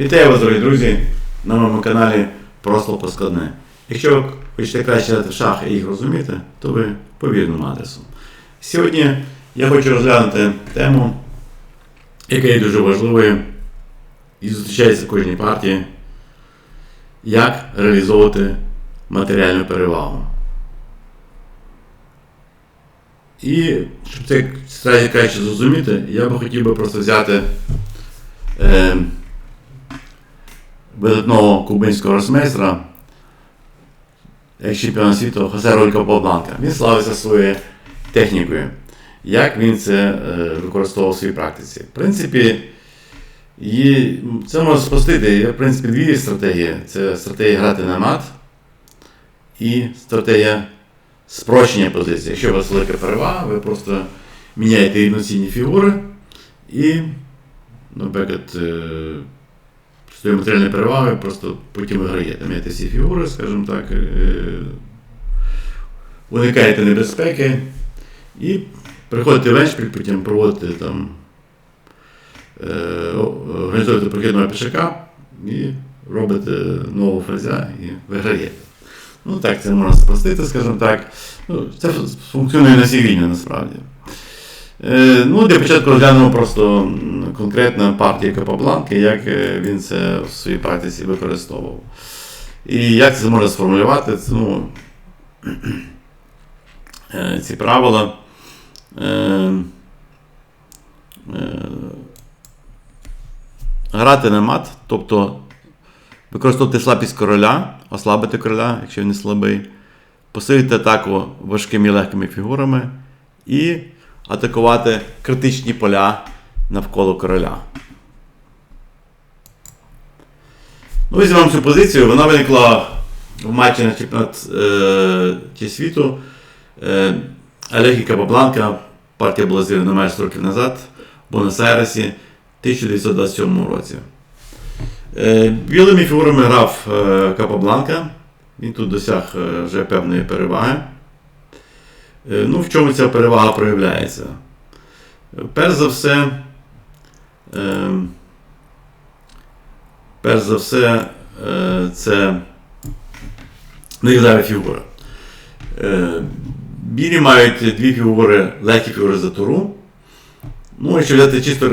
Вітаю вас, дорогі друзі, на моєму каналі Просто Поскладне. Якщо ви хочете краще грати в і їх розуміти, то ви по вірному адресу. Сьогодні я хочу розглянути тему, яка є дуже важливою і зустрічається в кожній партії, як реалізовувати матеріальну перевагу. І щоб це краще зрозуміти, я би хотів би просто взяти е, видатного кубинського росмейстра, як чемпіона світу Хосе Ролька Побланка. Він славився своєю технікою, як він це використовував у своїй практиці. В принципі, і це можна спростити. Є, в принципі, дві стратегії. Це стратегія грати на мат і стратегія спрощення позиції. Якщо у вас велика перевага, ви просто міняєте рівноцінні фігури і, наприклад, з тою матеріальною перевагою просто потім виграєте. Міняєте всі фігури, скажімо так, е, уникаєте небезпеки і приходите в еншпіль, потім проводите там е, організуєте прохідного пішака і робите нового фрезя і виграєте. Ну так, це можна спростити, скажімо так. Ну, Це функціонує на всій війні насправді. Е, ну, Для початку розглянемо просто конкретно партію Капабланки, як е, він це в своїй практиці використовував. І як це можна сформулювати, ну, е, ці правила. Грати на мат, тобто використовувати слабість короля, ослабити короля, якщо він не слабий, посилити атаку важкими і легкими фігурами і атакувати критичні поля навколо короля. Ну, візьмемо цю позицію. Вона виникла в матчі на чемпіонат е, світу. Е, Олег Капабланка, партія була зірена майже 100 років назад в Буенос-Айресі в 1927 році. Е, Білими фігурами грав е, Капабланка. Він тут досяг е, вже певної переваги. Е, Ну, в чому ця перевага проявляється? Перш за все, е, перш за все, е, це неїздава фігура. Е, Білі мають дві фігури, легкі фігури за туру. Ну, якщо взяти чисто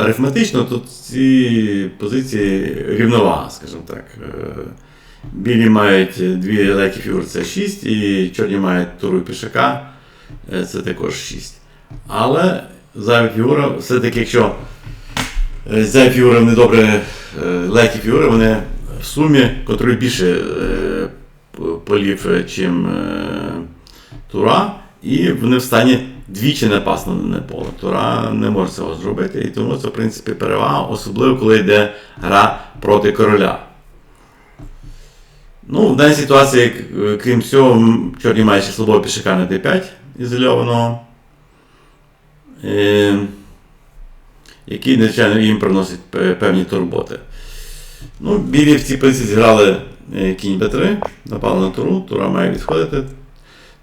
арифметично, то ці позиції рівновага, скажімо так. Білі мають дві легкі фігури, це 6, і чорні мають туру і пішака, це також 6. Але зайва фігура, все-таки, якщо е, зайві фігури вони добре, е, легкі фігури, вони в сумі контролюють більше е, полів, е, е, тура, і вони в стані двічі напасти на поле. Тура не може цього зробити, і тому це, в принципі, перевага, особливо коли йде гра проти короля. Ну, в даній ситуації, е, крім всього, чорні мають ще слабого пішака на d5 ізольованого, е, який, звичайно, їм приносить певні турботи. Ну, білі в цій позиції зіграли е, кінь b3, напали на туру, тура має відходити.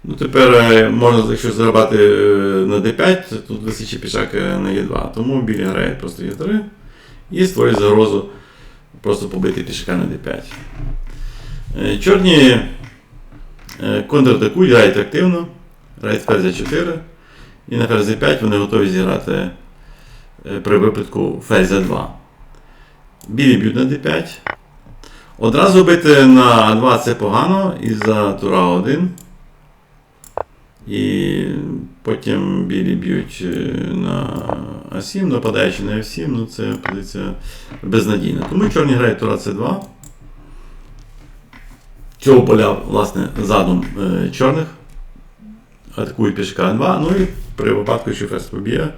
Ну, тепер е, можна, якщо зарабати е, на d5, то тут висячий пішак на e2. Тому білі грають просто e3 і створюють загрозу просто побити пішака на d5. Е, Чорні контратакують, грають активно, грають ферзь 4 і на ферзь 5 вони готові зіграти е, при випадку ферзь 2. Білі б'ють на d5. Одразу бити на 2 це погано із-за тура 1. І потім білі б'ють е, на А7, нападаючи на F7, ну це позиція безнадійна. Тому чорні грають тура С2. Цього поля, власне, задум е, чорних. Атакують пішака N2. Ну і при випадку, що ферзь поб'є,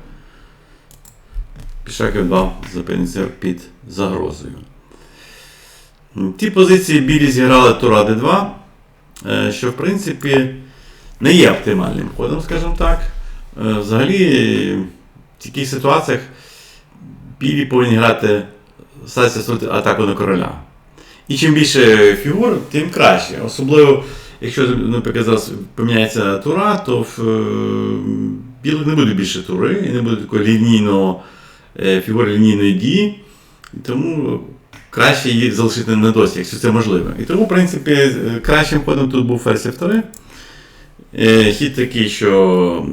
пішак F2 зупиниться під загрозою. Ті позиції білі зіграли тура D2, е, що в принципі не є оптимальним ходом, скажімо так. Е, Взагалі, в таких ситуаціях білі повинні грати атаку на короля. І чим більше фігур, тим краще. Особливо, якщо, наприклад, зараз поміняється тура, то в е, білих не буде більше тури і не буде такої лінійного е, фігури лінійної дії. Тому краще її залишити на досі, якщо це можливо. І тому, в принципі, кращим ходом тут був ферзь F3. Е, Хід такий, що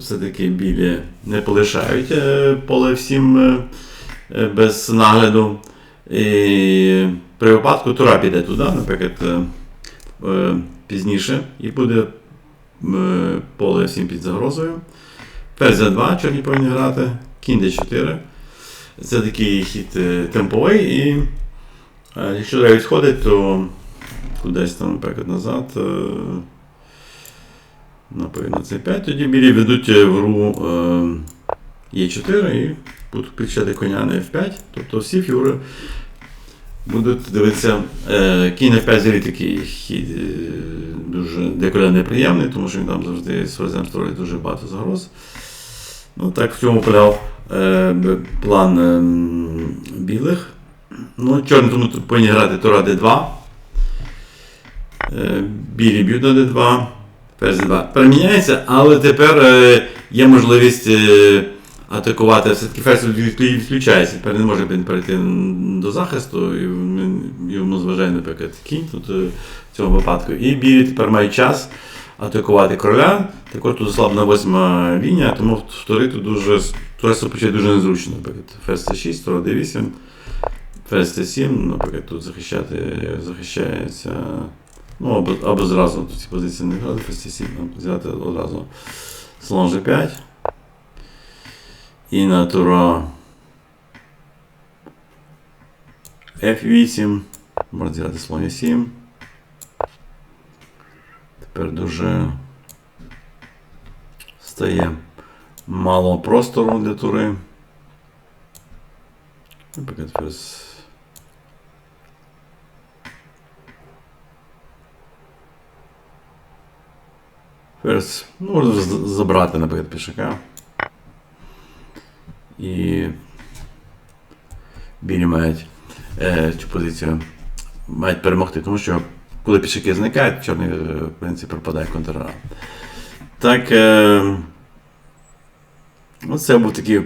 все-таки білі не полишають е, поле всім без нагляду. І при випадку тура піде туди, наприклад, пізніше, і буде е, поле всім під загрозою. Ферзь 2 чорні повинні грати, кінь d4. Це такий хід е, темповий, і е, якщо треба відходить, то кудись там, наприклад, назад. Напевно, c5, тоді білі ведуть в гру е, Е4 і будуть підключати коня на F5. Тобто всі фігури будуть дивитися. Е, кінь F5 взагалі такий хід е, дуже деколи неприємний, тому що він там завжди ферзем створює дуже багато загроз. Ну, так, в цьому поляв е, план е, білих. Ну, чорні тому тут повинні грати Тура D2. Е, білі б'ють на D2. Ферзь 2 переміняється, але тепер е, є можливість е, атакувати. Все-таки від- відключається. Тепер не може перейти до захисту, і йому зважає, наприклад, кінь тут е, в цьому випадку. І білі тепер мають час атакувати короля. Також тут ослаблена восьма лінія, тому вторити дуже турець дуже незручно. Наприклад, ферзь c6, тура d8, ферзь c7, наприклад, тут захищати захищається. Ну, або, або зразу тут ці позиції не грати, ферзь c7, ну, взяти одразу слон g5. І на тура f8. Можна зіграти слон e7. Тепер дуже стає мало простору для тури. Наприклад. Ну, можна забрати, наприклад, пішака. І білі мають е, цю позицію мають перемогти, тому що коли пішаки зникають, чорний, е, в принципі, пропадає контрара. Так, е, оце був такий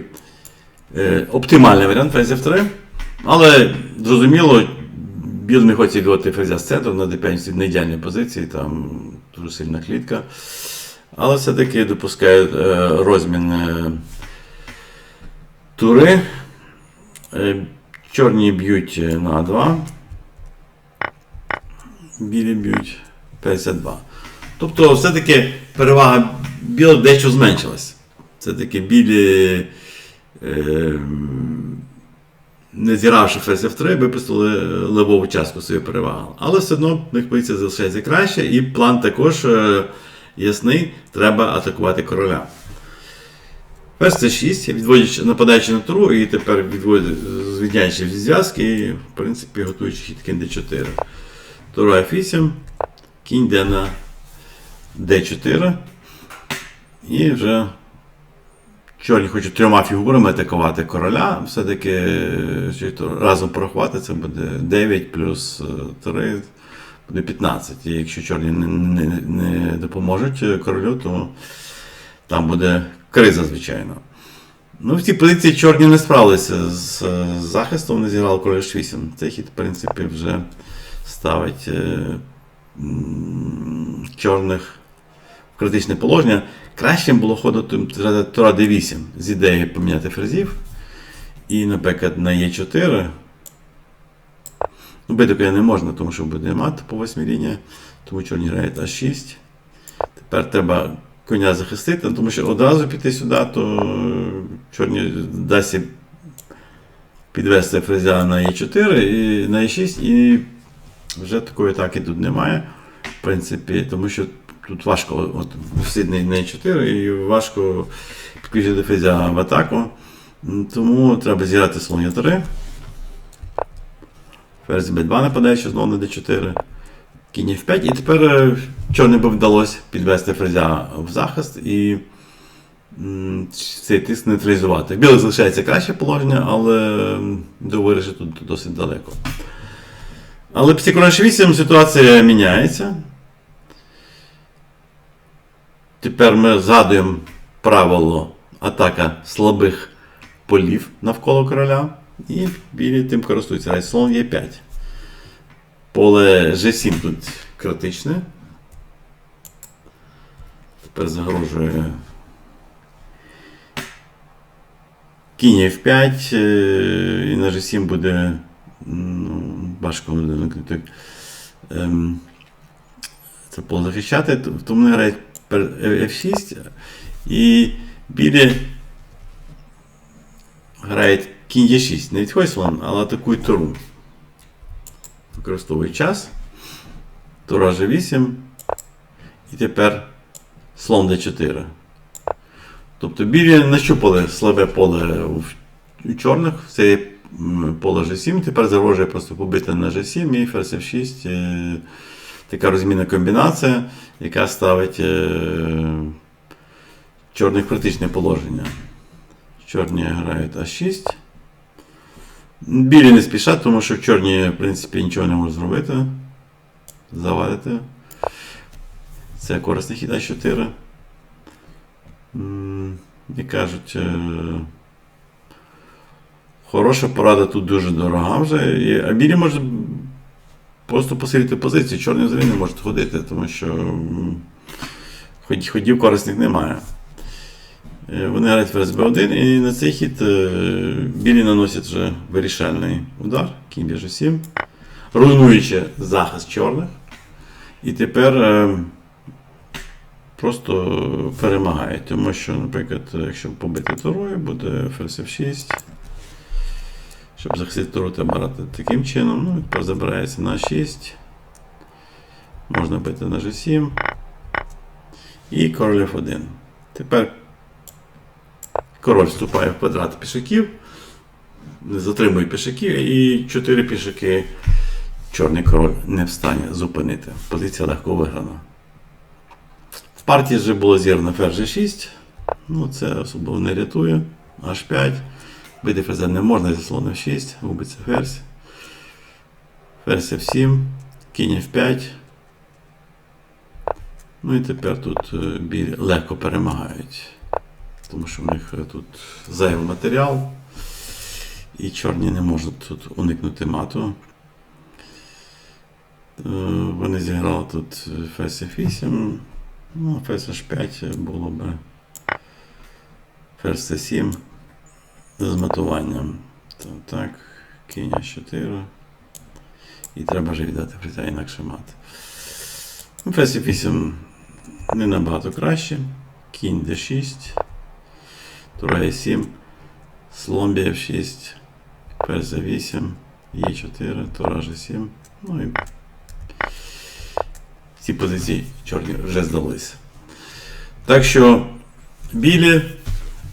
е, оптимальний варіант ферзь F3. Але зрозуміло, білий не хоче відводити ферзя з центру на d5 в ідеальній позиції, там дуже сильна клітка. Але все-таки допускають е, розмін е, тури. Е, чорні б'ють е, на 2. Білі б'ють 52. Тобто, все-таки перевага білих дещо зменшилась. Все-таки білі, е, не зігравши ферзь F3, випустили левову частку свою перевагу. Але все одно в них позиція залишається краще, і план також е, ясний, треба атакувати короля. Ферзь це 6, відводячи, нападаючи на туру, і тепер звідняючи зі зв'язки, і, в принципі, готуючи хід кінь d4. Тура F8, кінь йде на d4. І вже чорні хочуть трьома фігурами атакувати короля. Все-таки е, разом порахувати, це буде 9 плюс е, 3 буде 15. І якщо чорні не, не, не допоможуть е, королю, то там буде криза, звичайно. Ну, в цій позиції чорні не справилися з е, захистом, не зіграли король H8. Цей хід, в принципі, вже ставить е, чорних в критичне положення. Кращим було ходити Тура D8 з ідеєю поміняти ферзів. І, наприклад, на Е4. Ну, бити не можна, тому що буде мат по 8 лінії, тому чорні грають А6. Тепер треба коня захистити, тому що одразу піти сюди, то е, чорні дасть підвести фрезя на Е4 і на Е6, і вже такої атаки тут немає. В принципі, тому що тут важко от, сидний на Е4 і важко підключити фрезя в атаку. Тому треба зіграти слон Е3. Ферзь Б2 нападає, що знову на D4. Кінь F5. І тепер е, чорним би вдалося підвести ферзя в захист і цей тиск нейтралізувати. Білий залишається краще положення, але до вирішення тут досить далеко. Але після короля 8 ситуація міняється. Тепер ми згадуємо правило атака слабих полів навколо короля. І білі тим користуються. Грають слон Е5. Поле G7 тут критичне. Тепер загрожує кінь F5, е, і на G7 буде ну, важко буде ем, це поле захищати, тому вони грають F6 і білі грають кінь Е6. Не відходить слон, але атакують туру. Використовують час. Тура G8. І тепер слон D4. Тобто білі нащупали слабе поле у, чорних. Це поле G7. Тепер загрожує просто побити на G7 і ферзь F6. Е, така розмінна комбінація, яка ставить е, чорних критичне положення. Чорні грають А6. Білі не спішать, тому що в чорні, в принципі, нічого не можуть зробити. Завадити. Це корисний хід А4. М, І кажуть, е, хороша порада тут дуже дорога вже. А білі можуть просто посилити позиції. Чорні взагалі не можуть ходити, тому що ходів корисних немає. Е, Вони грають ферзь Б1, і на цей хід е, білі наносять вже вирішальний удар, кінь біже 7, руйнуючи захист чорних. І тепер е, просто перемагають, тому що, наприклад, якщо побити турою, буде ферзь F6. Щоб захистити туру, треба брати таким чином. Ну, тепер забирається на 6. Можна бити на G7. І король F1. Тепер король вступає в квадрат пішаків, затримує пішаків, і 4 пішаки чорний король не встане зупинити. Позиція легко виграна. В партії вже було зірно ферзь G6. Ну, це особливо не рятує. H5. Бити ферзя не можна зі слон F6, губиться ферзь. Ферзь F7, кінь F5. Ну і тепер тут е, білі легко перемагають. Тому що в них е, тут зайвий матеріал. І чорні не можуть тут уникнути мату. Е, Вони зіграли тут е, F8. Ну, ферзь H5 було би. Ферзь C7 з матуванням. То, так, кінь 4. І треба вже віддати фрезя, інакше мат. Ферзь 8 не набагато краще. Кінь D6. Тура Е7. Слон F6. Ферзь 8. Е4, Тура G7. Ну і ці позиції чорні вже здалися. Так що білі,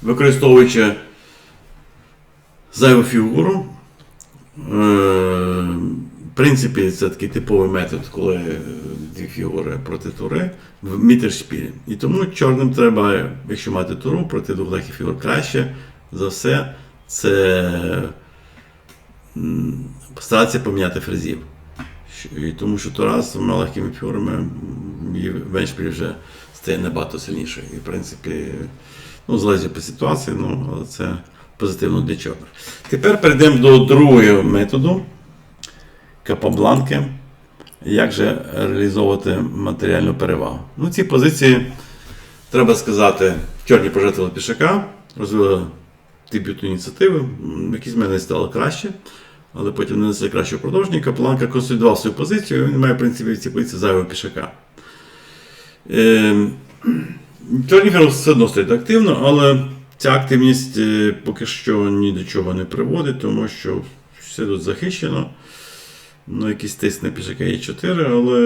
використовуючи зайву фігуру. Принципі, це такий типовий метод, коли е, дві фігури проти тури в мітершпілі. І тому чорним треба, якщо мати туру, проти двох легких фігур краще за все, це старатися поміняти фрезів. І тому що тура з двома легкими фігурами в Веншпілі вже стає набагато сильнішою. І в принципі, ну, залежить по ситуації, ну, але це позитивно для чорних. Тепер перейдемо до другого методу Капабланки. Як же реалізовувати матеріальну перевагу? Ну, ці позиції, треба сказати, чорні пожертвували пішака, розвили дебютну ініціативу, якісь мене стало краще, але потім не несли кращого продовження. Капеланка консолідував свою позицію, він має, в принципі, в цій позиції зайвого пішака. Е, Чорні фермери все одно стоять активно, але ця активність е, поки що ні до чого не приводить, тому що все тут захищено. Ну, якийсь тиск на пішака є 4, але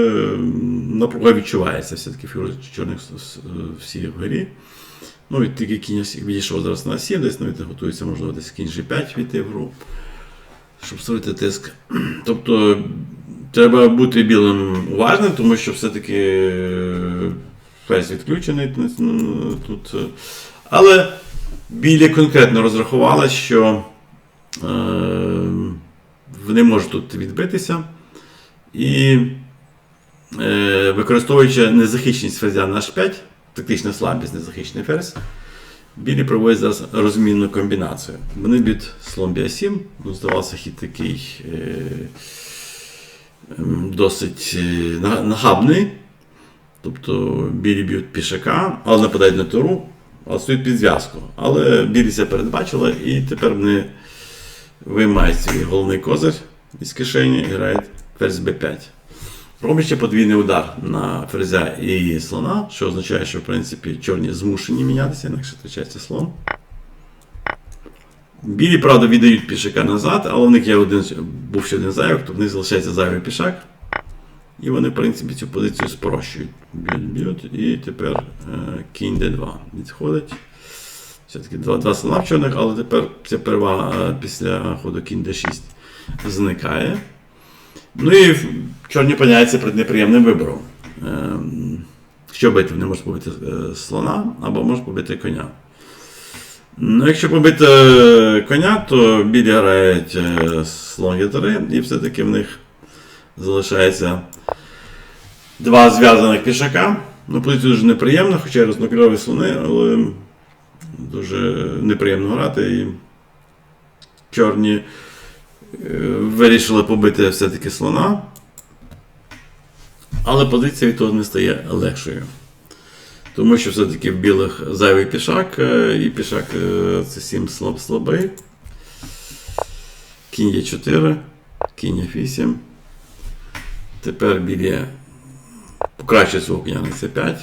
напруга відчувається все-таки фігури чорних всі вгорі. Ну, і тільки кінь відійшов зараз на 7, десь навіть готується, можливо, десь кінь G5 війти в гру, щоб створити тиск. Тобто треба бути білим уважним, тому що все-таки е, фейс відключений тут. е. Але білі конкретно розрахували, що е, вони можуть тут відбитися. І е, використовуючи незахищеність ферзя на H5, тактична слабість, незахищений ферзь, Білі проводять зараз розмінну комбінацію. Вони б'ють слон b7, ну, здавався хід такий е, досить е, на- нахабний. Тобто білі б'ють пішака, але нападають на туру, але стоять під зв'язку. Але білі це передбачили і тепер вони виймають свій головний козир із кишені і грають ферзь b5. Роблять ще подвійний удар на ферзя і слона, що означає, що в принципі чорні змушені мінятися, інакше втрачається слон. Білі, правда, віддають пішака назад, але в них є один, був ще один зайвик, то в них залишається зайвий пішак. І вони, в принципі, цю позицію спрощують. Б'ють, б'ють, і тепер е, кінь d2 відходить. Все-таки два, два слона в чорних, але тепер ця перевага е, після ходу кінь d6 зникає. Ну і чорні опиняються перед неприємним вибором. Ем, Що бити? Вони можуть побити е, слона або можуть побити коня. Ну, якщо побити е, коня, то білі грають слон Е3, і все-таки в них залишається два зв'язаних пішака. Ну, позиція дуже неприємна, хоча рознокольорові слони, але дуже неприємно грати. І чорні е, вирішили побити все-таки слона. Але позиція від того не стає легшою. Тому що все-таки в білих зайвий пішак, е, і пішак е, це 7 слаб слабий. Кінь є 4, кінь є 8. Тепер білі покращує свого коня на c5.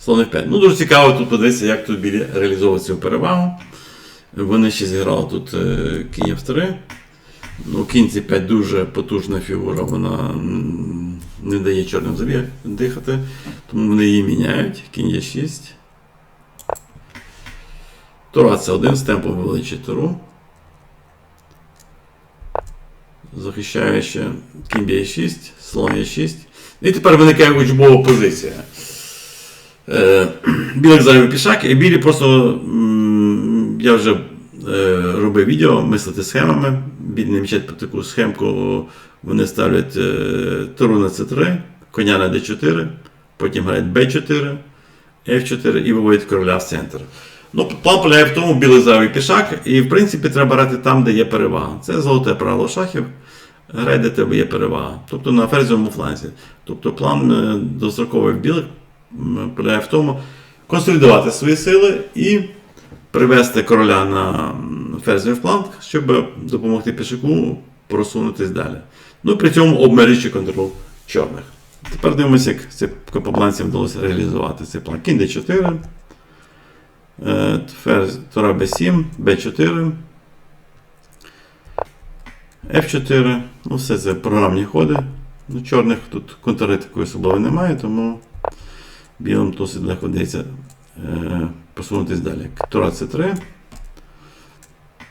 Слон F5. Ну, дуже цікаво тут подивитися, як тут білі реалізовують цю перевагу. Вони ще зіграли тут е, кінь F3. Ну, кінь c5 дуже потужна фігура, вона не дає чорним взагалі дихати. Тому вони її міняють. Кінь є 6. Тура це 1 з темпом вивеличить туру. Захищає ще кінь б'є 6, слон є 6. І тепер виникає учбова позиція. Е, білих зайвий пішак, і білі просто. Я вже е, робив відео, мислити схемами. Білі не мічать таку схемку. Вони ставлять е, туру на c3, коня на d4, потім грають b4, f4 і виводять короля в центр. Ну, план полягає в тому, білий зайвий пішак, і в принципі треба грати там, де є перевага. Це золоте правило шахів. Грай, де тебе є перевага. Тобто на ферзовому фланзі. Тобто план достроковий в білих полягає в тому, консолідувати свої сили і привести короля на ферзовий фланг, щоб допомогти пішаку просунутись далі. Ну і при цьому обмежуючи контроль чорних. Тепер дивимося, як це капобланцям вдалося реалізувати цей план. Кінь d4. Е, Ферзь Тура b7, b4, f4. Ну, все це програмні ходи. Ну, чорних тут контраритикої особливо немає, тому білим досить легко вдається е, посунутись далі. Тура c3.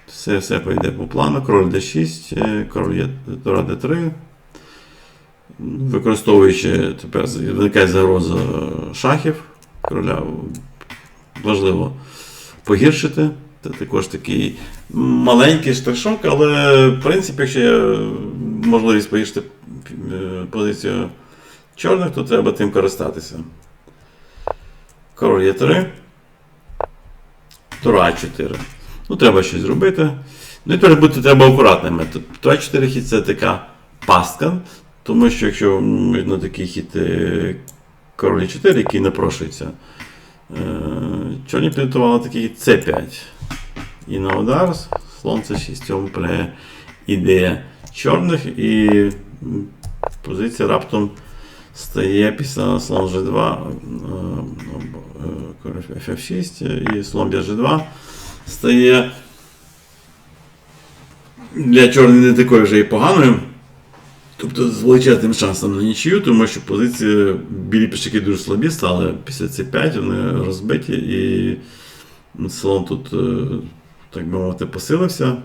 Все, все пойде по плану. Король d6, е, король Тура d3. Використовуючи тепер виникає загроза шахів. Короля важливо погіршити. Це також такий маленький штришок, але в принципі, якщо є можливість погіршити е, позицію чорних, то треба тим користатися. Король є 3. Тура 4. Ну, треба щось зробити. Ну і теж бути треба акуратними. Тура 4 хід це така пастка, тому що якщо на такий хід е, король 4, який напрошується, Е, Чорні підготували такий C5. І на удар слон C6. В цьому полягає ідея чорних і позиція раптом стає після слон G2, е, е, король FF6 і слон б'є G2 стає для чорних не такою вже і поганою. Тобто з величезним шансом на нічию, тому що позиції білі пішаки дуже слабі стали після C5, вони розбиті, і слон тут, е, так би мовити, посилився,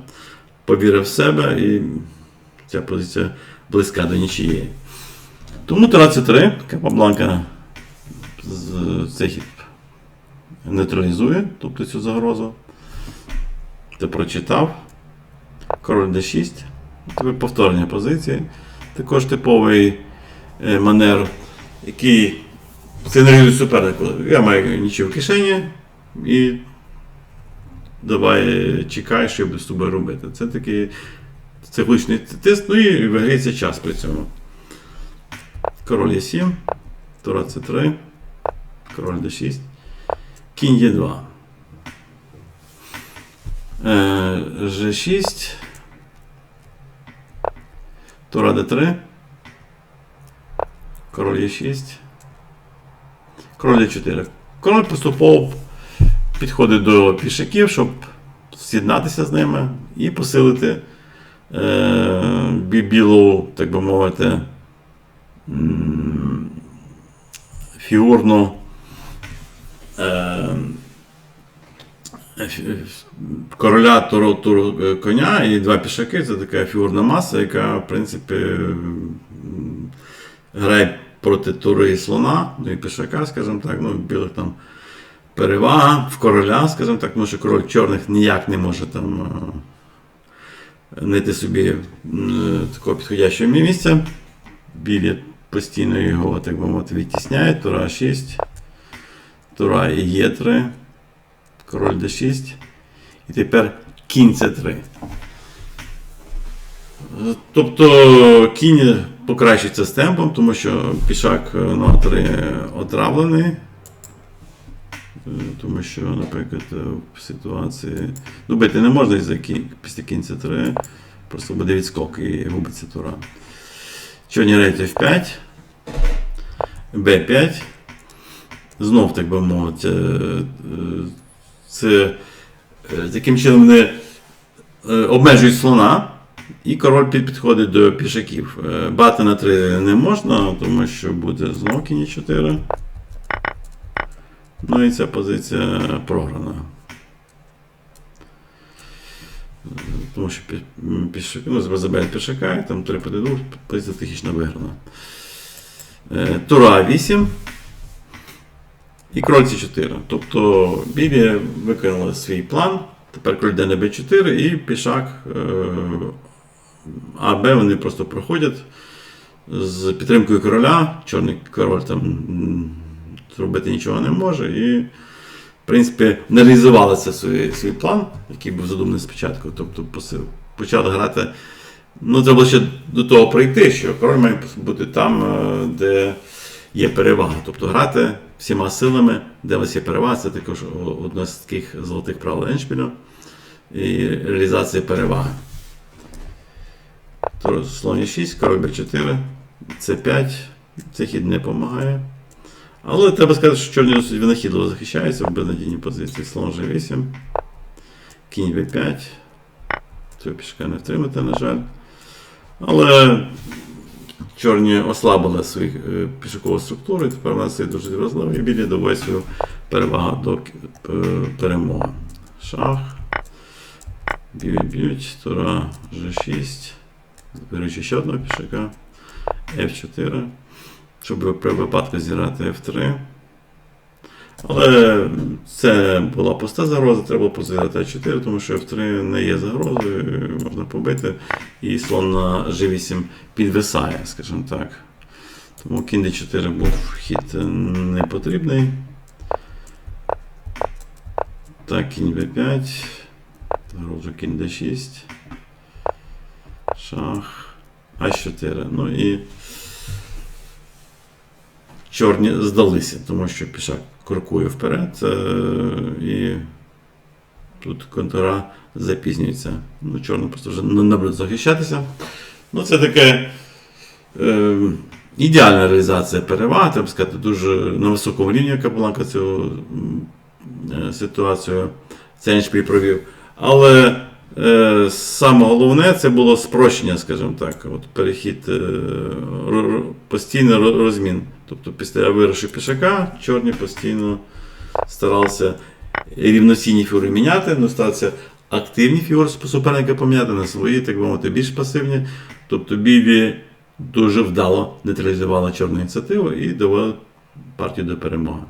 повірив в себе, і ця позиція близька до нічиєї. Тому Тура C3, Капабланка цей хід нейтралізує, тобто цю загрозу. Ти прочитав. Король D6. Тепер повторення позиції. Також типовий е, манер, який сигналізує супернику. Я маю нічого в кишені, і давай чекай, що я буду з тобою робити. Це такий цикличний тиск, ну і виграється час при цьому. Король Е7, Тура С3, король Д6, кінь Е2. Е, Ж6, Тура Д3, король Е6, король Е4. Король поступово підходить до пішаків, щоб з'єднатися з ними і посилити е, білу, так би мовити, м, фігурну е, короля туру, туру е, коня і два пішаки. Це така фігурна маса, яка, в принципі, грає проти тури і слона, ну і пішака, скажімо так, ну, білих там перевага в короля, скажімо так, тому що король чорних ніяк не може там е, знайти собі такого підходящого місця. Білі постійно його, так би мовити, відтісняють. Тура 6, Тура і Є3, король Д6. І тепер кінь С3. Е, Тобто кінь покращиться з темпом, тому що пішак е, на 3 отравлений. Е, Тому що, наприклад, е, в ситуації. Ну, бити не можна із кінь, після кінця 3. Просто буде відскок і губиться тура. Чорні рейти F5. Б5. Знов, так би мовити, е, е, це е, таким чином вони е, обмежують слона, і король підходить до пішаків. Бати на 3 не можна, тому що буде знов кінь 4. Ну і ця позиція програна. Тому що пі- ну, забирають пішака, і там 3 проти 2, позиція технічно виграна. Е, Тура 8. І король С4. Тобто білі виконали свій план. Тепер король йде на Б4 і пішак е, А, Б вони просто проходять з підтримкою короля. Чорний король там зробити нічого не може. І, принципі, не реалізували це свій, свій план, який був задуманий спочатку. Тобто почали грати. Ну, треба було ще до того прийти, що король має бути там, е, де є перевага. Тобто грати всіма силами, де у вас є перевага, це також одне з таких золотих правил Еншпілю. І реалізація переваги. То Слон 6, король Б4, С5. Цей хід не допомагає. Але треба сказати, що чорні винахідливо захищаються в безнадійній позиції. Слон G8, кінь В5. Цього пішка не втримати, на жаль. Але чорні ослабили свою е, пішокову структуру, і тепер у нас є дуже вразливі. І білі доводять свою перевагу до е, перемоги. Шах. Б'ють, б'ють, тура G6. Беручи ще одного пішака. F4. Щоб при випадку зіграти F3. Але це була пуста загроза, треба було позіграти А4, тому що F3 не є загрозою, можна побити, і слон на G8 підвисає, скажімо так. Тому кінь D4 був хід не потрібний. Так, кінь B5. Загрозу кінь D6. Шах. А4. Ну і чорні здалися, тому що пішак крокує вперед. е, І тут контура запізнюється. Ну, чорний просто вже не буде захищатися. Ну, це таке. Е, ідеальна реалізація переваги, треба сказати, дуже на високому рівні Капеланка цю е, ситуацію Ценшпіль провів. Але е, саме головне це було спрощення, скажімо так. От перехід е, постійний розмін. Тобто після вирушив пішака, чорні постійно старалися рівноцінні фігури міняти, ну старатися активні фігури суперника поміняти на свої, так би мовити, більш пасивні. Тобто білі дуже вдало нейтралізували чорну ініціативу і довели партію до перемоги.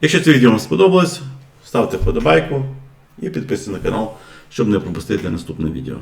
Якщо це відео вам сподобалось, ставте вподобайку і підписуйтесь на канал, щоб не пропустити наступне відео.